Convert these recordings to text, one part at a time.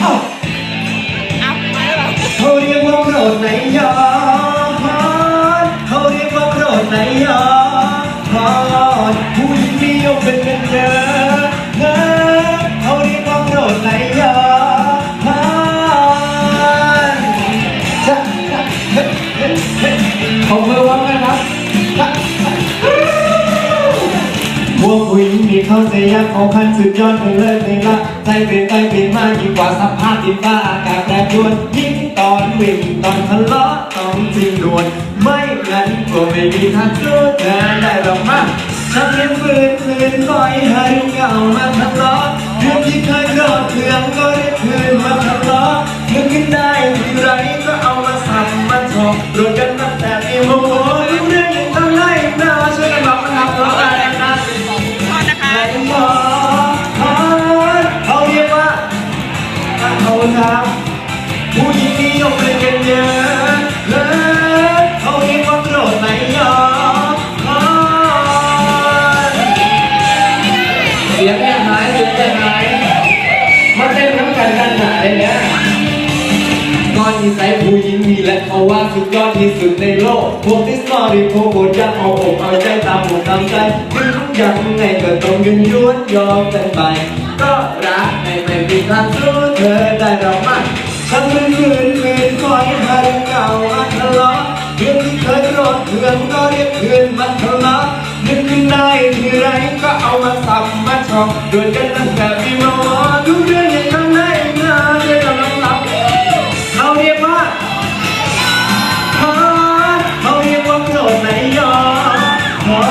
เอาเหรอเขาเรียกว่าโกรธไหนยอเขาเรียกว่าโกรธไหนยอผู้หญิงนิยมเป็นกันเยอะเงอเขาเรียกว่าโกรธไหนยอผมมือวังกันครับิงมีเข้าใจยากของพันสุดยอดไปเลยไม่ละใจเปลี่ยนไปเปลี่ยนมายิ่งกว่าสภาพติดบ้าอากาศแปรปรวนยิ่งตอนวิ่งตอนทะเลาะต้องจริงด่วน ไม่งั้นก็ไม่มีทางสู้เธอได้หรอกมาฉันยังฝืนฝืนปล่อยให้เก่ามาทะเลาะ เขาทำผู้หญิงนิยมเล่นกันเยอะเลยเขาเรียกว่าโกรธไหนยอมเสียงแอบหายเสียงแอบหายมาเต้นน้ำกันกันหนาเลยเนี่ยก้อนนิสัยผู้หญิงมีและเขาว่าสุดยอดที่สุดในโลก พวกที่สอรี่พวกโคตรยากเอาอกเอาใจตามอกตามใจถึงยังไงก็ต้องยืนยวนยอมกันไป ก็รัก ธเคืองก็เรียกคืนมาทะเลาะนึกขึ้นได้ทีไรก็เอามาสับมาชอบโดยกันตั้งแต่มีมาหมอทุกเรื่องยังทำได้งานเรื่องกำลังรับเขาเรียกว่าเขาเรียกว่าโกรธไหนยอพอ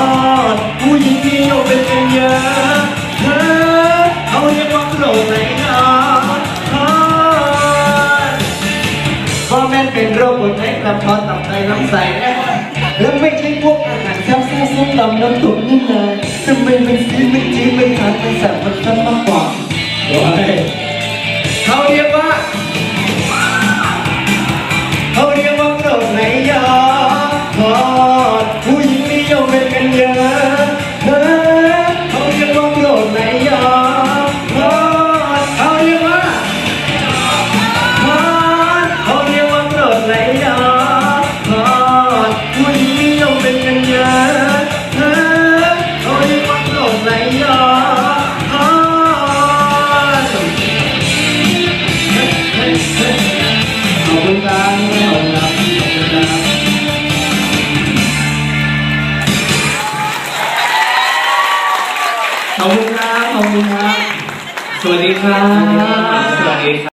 ดผู้หญิงที่ยกเป็นกันเยอะเธอเขาเรียกว่าโกรธไหนยอพอดพ่อแม่เป็นโรคหัวใจกระเพาะตับไตลำไส้ แล้วไม่ใช่พวกอาหารแซ่บซ่าส้มตำน้ำตุ๋นนี่นะทำไมมันซีมันจี๊ดมันขาดมันแสบมันคันมากกว่าเฮ้ยเขาเรียกว่า ขอบคุณครับ ขอบคุณครับ สวัสดีครับ สวัสดีครับ